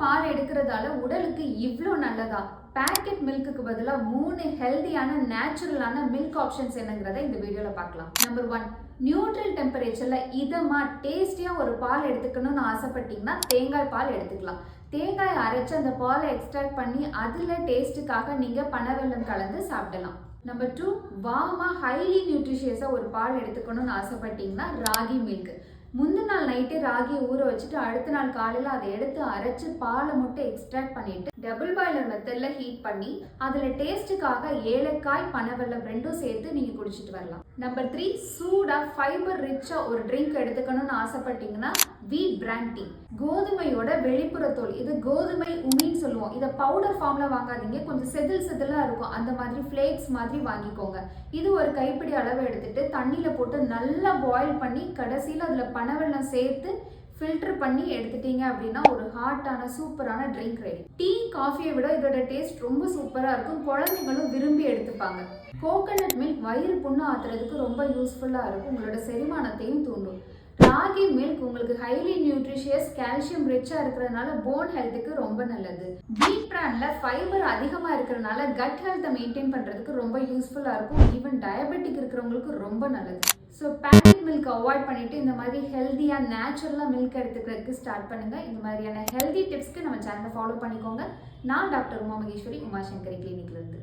பால் எடுக்கிறதால உடலுக்கு இவ்வளோ நல்லதா? பேக்கெட் மில்க்குக்கு பதிலாக மூணு ஹெல்தியான நேச்சுரலான மில்க் ஆப்ஷன்ஸ் என்னங்கிறத இந்த வீடியோவில் பார்க்கலாம். நம்பர் ஒன் நியூட்ரல் டெம்பரேச்சரில் இதமாக டேஸ்டியாக ஒரு பால் எடுத்துக்கணும்னு ஆசைப்பட்டீங்கன்னா தேங்காய் பால் எடுத்துக்கலாம். தேங்காய் அரைச்சு அந்த பாலை எக்ஸ்ட்ராக்ட் பண்ணி அதில் டேஸ்ட்டுக்காக நீங்கள் பனவெல்லம் கலந்து சாப்பிடலாம். நம்பர் டூ வார்மாக ஹைலி நியூட்ரிஷியஸாக ஒரு பால் எடுத்துக்கணும்னு ஆசைப்பட்டீங்கன்னா ராகி மில்க் முந்தின நாள் நைட்டு ராகியை ஊற வச்சுட்டு அடுத்த நாள் காலையில் அதை எடுத்து அரைச்சி பாலை மட்டும் எக்ஸ்ட்ராக்ட் பண்ணிட்டு டபுள் பாய்லர் மெத்தடில் ஹீட் பண்ணி அதில் டேஸ்ட்டுக்காக ஏலக்காய் பனவெல்லம் ரெண்டும் சேர்த்து நீங்கள் குடிச்சிட்டு வரலாம். நம்பர் த்ரீ சூடாக ஃபைபர் ரிச்சாக ஒரு ட்ரிங்க் எடுத்துக்கணும்னு ஆசைப்பட்டீங்கன்னா வீட் பிராண்ட் டீ கோதுமையோட வெளிப்புற தோல் இது கோதுமை உமின்னு சொல்லுவோம். இதை பவுடர் ஃபார்மில் வாங்காதீங்க. கொஞ்சம் செதில் செதிலாக இருக்கும். அந்த மாதிரி ஃப்ளேக்ஸ் மாதிரி வாங்கிக்கோங்க. இது ஒரு கைப்பிடி அளவு எடுத்துட்டு தண்ணியில் போட்டு நல்லா பாயில் பண்ணி கடைசியில் அதில் பனவெல்லம் சேர்த்து ஃபில்டர் பண்ணி எடுத்துட்டீங்க அப்படின்னா ஒரு ஹாட்டான சூப்பரான ட்ரிங்க் ரெடி டீ காஃபியை விட இதோட டேஸ்ட் ரொம்ப சூப்பராக இருக்கும். குழந்தைங்களும் விரும்பி எடுத்துப்பாங்க. கோகனட் மில்க் வயிறு புண்ணு ஆத்துறதுக்கு ரொம்ப யூஸ்ஃபுல்லாக இருக்கும். உங்களோட செரிமானத்தையும் தூண்டும். ராகி மில்க் உங்களுக்கு ஹைலி நியூட்ரிஷியஸ் கால்சியம் ரிச்சாக இருக்கிறதுனால போன் ஹெல்த்துக்கு ரொம்ப நல்லது. வீட் பிராண்ட்ல ஃபைபர் அதிகமாக இருக்கிறதுனால கட் ஹெல்த்தை மெயின்டைன் பண்ணுறதுக்கு ரொம்ப யூஸ்ஃபுல்லாக இருக்கும். ஈவன் டயபெட்டிக் இருக்கிறவங்களுக்கு ரொம்ப நல்லது. ஸோ பேக்கெட் மில்க் அவாய்ட் பண்ணிட்டு இந்த மாதிரி ஹெல்த்தியாக நேச்சுரலாக மில்க் எடுத்துக்கிறதுக்கு ஸ்டார்ட் பண்ணுங்கள் இந்த மாதிரியான ஹெல்தி டிப்ஸ்க்கு நம்ம சேனலை ஃபாலோ பண்ணிக்கோங்க. நான் டாக்டர் உமா மகேஸ்வரி உமாசங்கரி கிளினிக்லேருந்து